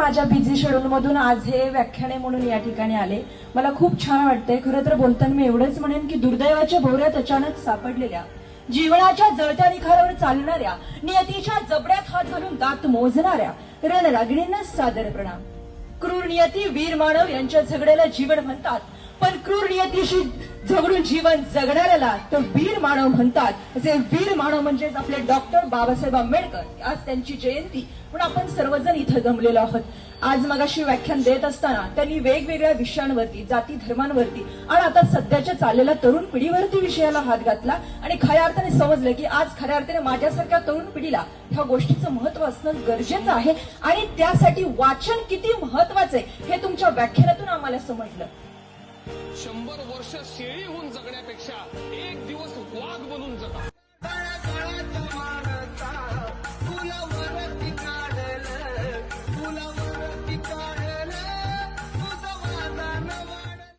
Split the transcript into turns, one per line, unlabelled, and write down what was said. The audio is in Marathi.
माझ्या बिझी शेड्यूलमधून आज हे व्याख्याने म्हणून या ठिकाणी आले. मला खूप छान वाटतंय. खरं तर बोलताना मी एवढंच म्हणेन की दुर्दैवाच्या भोवऱ्यात अचानक सापडलेल्या. जीवनाच्या जळत्या निखारावर चालणाऱ्या नियतीच्या जबड्यात हात घालून दात मोजणाऱ्या रणरागिणींना सादर प्रणाम. क्रूर नियती वीर मानव यांच्या झगड्याला जीवन म्हणतात. पण क्रूर नियतीशी झगडून जीवन जगणाऱ्याला तर वीर मानव म्हणतात. जे वीर मानव म्हणजेच आपले डॉक्टर बाबासाहेब आंबेडकर. आज त्यांची जयंती. म्हणून आपण सर्वजण इथं जमलेलो आहोत. आज मगाशी व्याख्यान देत असताना त्यांनी वेगवेगळ्या विषयांवरती जाती धर्मांवरती आणि आता सध्याच्या चाललेल्या तरुण पिढीवरती विषयाला हात घातला आणि खऱ्या अर्थाने समजलं की आज खऱ्या अर्थाने माझ्यासारख्या तरुण पिढीला ह्या गोष्टीचं महत्त्व असणं गरजेचं आहे आणि त्यासाठी वाचन किती महत्वाचं आहे हे तुमच्या व्याख्यानातून आम्हाला समजलं.
शंभर वर्ष शेळी होऊन जगण्यापेक्षा एक